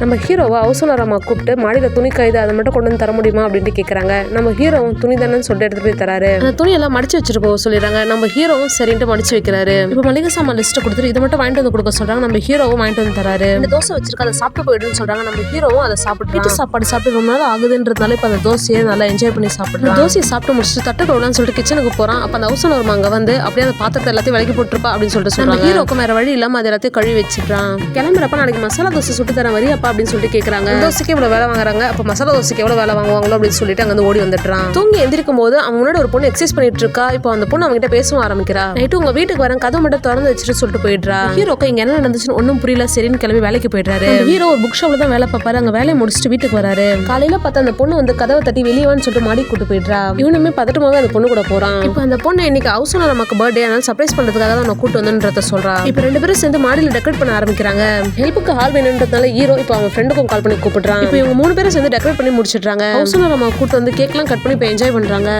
நம்ம ஹீரோவை அம்மா கூப்பிட்டு மாடியில் துணி காயுது அதை மட்டும் கொண்டு வந்து தர முடியுமா அப்படின்ட்டு கேட்குறாங்க நம்ம ஹீரோவும் துணி தானேன்னு சொல்லிட்டு எடுத்துட்டு போய் தராரு. அந்த துணியெல்லாம் மடிச்சு போக சொல்லிடுறாங்க. நம்ம ஹீரோவும் சரின்ட்டு மடிச்சு வைக்கிறாரு. இப்போ மளிகை சாமான் லிஸ்ட்டை கொடுத்துட்டு இதை மட்டும் வாங்கிட்டு வந்து கொடுக்க சொல்றாங்க. நம்ம ஹீரோவும் வாங்கிட்டு வந்து தராரு. இந்த தோசை வச்சிருக்க அதை சாப்பிட்டு போயிடுன்னு சொல்றாங்க. நம்ம ஹீரோவும் அதை சாப்பிட்டு வீட்டு சாப்பாடு சாப்பிட்டு ரொம்ப நாள் ஆகுதுன்றதுனால இப்போ அந்த தோசையை நல்லா என்ஜாய் பண்ணி சாப்பிடுறான் தோசையை சாப்பிட்டு முடிச்சுட்டு தட்டு கவுலான்னு சொல்லிட்டு கிச்சனுக்கு போறான். அப்போ அந்த ஹவுசன் வருமா அங்க வந்து அப்படியே அந்த பாத்திரத்தை எல்லாத்தையும் விலக்கி போட்டுருப்பா அப்படின்னு சொல்லிட்டு சொல்றாங்க. ஹீரோக்கு வேற வழி இல்லாம அது எல்லாத்தையும் கழுவி வச்சிடுறான். கிளம்புறப்ப நாளைக்கு மசாலா தோசை சுட்டு தர வரியாப்பா அப்படின்னு சொல்லிட்டு கேக்குறாங்க. தோசைக்கு இவ்வளவு வேலை வாங்குறாங்க. அப்ப மசாலா தோசைக்கு எவ்வளவு வேலை வாங்குவாங்களோ அப்படின்னு சொல்லிட்டு அங்க ஓடி வந்துடுறான். தூங்கி எந்திரிக்கும் போது அவன் முன்னாடி ஒரு பொண்ணு எக்ஸசைஸ் பண்ணிட்டு இருக்கா. இப்போ அந்த பொண்ணு அவங்ககிட்ட பேசவும் ஆரம்பிக்கிறா. நைட்டு உங்க வீட்டுக்கு வரேன். கதவு மட்டும் திறந்து வச்சுட்டு சொல்லிட்டு போயிடுறா. ஹீரோக்கு இங்க என்ன நடந்துச்சுன்னு ஒன்னும் புரியல. சரின்னு கிளம்பி வேலைக்கு போயிடுறாரு. ஹீரோ ஒரு புக் ஷாப்ல தான் வேலை பார்ப்பாரு. அங்க வேலையை முடிச்சுட்டு வீட்டுக்கு வராரு. காலையில பார்த்தா அந்த பொண்ணு வந்து கதவை தட்டி வெளியே வான்னு சொல்லிட்டு மாடி கூட்டு போயிடுறா. இவனுமே பதட்டமாவே அந்த பொண்ணு கூட போறான். இப்போ அந்த பொண்ணு இன்னைக்கு ஹவுஸ் ஓனர் நமக்கு பர்த்டே அதனால சர்ப்ரைஸ் பண்றதுக்காக தான் நான் கூட்டு வந்தேன்றத சொல்றா. இப்போ ரெண்டு பேரும் சேர்ந்து மாடியில் டெக்கரேட் பண்ண ஆரம்பிக்கிறாங்க. ஹெல்ப்புக்கு ஆள் வேணுன்றதுனால ஹீரோ இப்போ அவன் ஃப்ரெண்டுக்கும் கால் பண்ணி கூப்பிடுறான் இப்போ இவங்க மூணு பேரும் சேர்ந்து டெக்கரேட் பண்ணி முடிச்சிடுறாங்க. ஹவுஸ் நம்ம கூட்டு வந்து கேக்லாம் கட் பண்ணி இப்போ என்ஜாய் பண்றாங்க.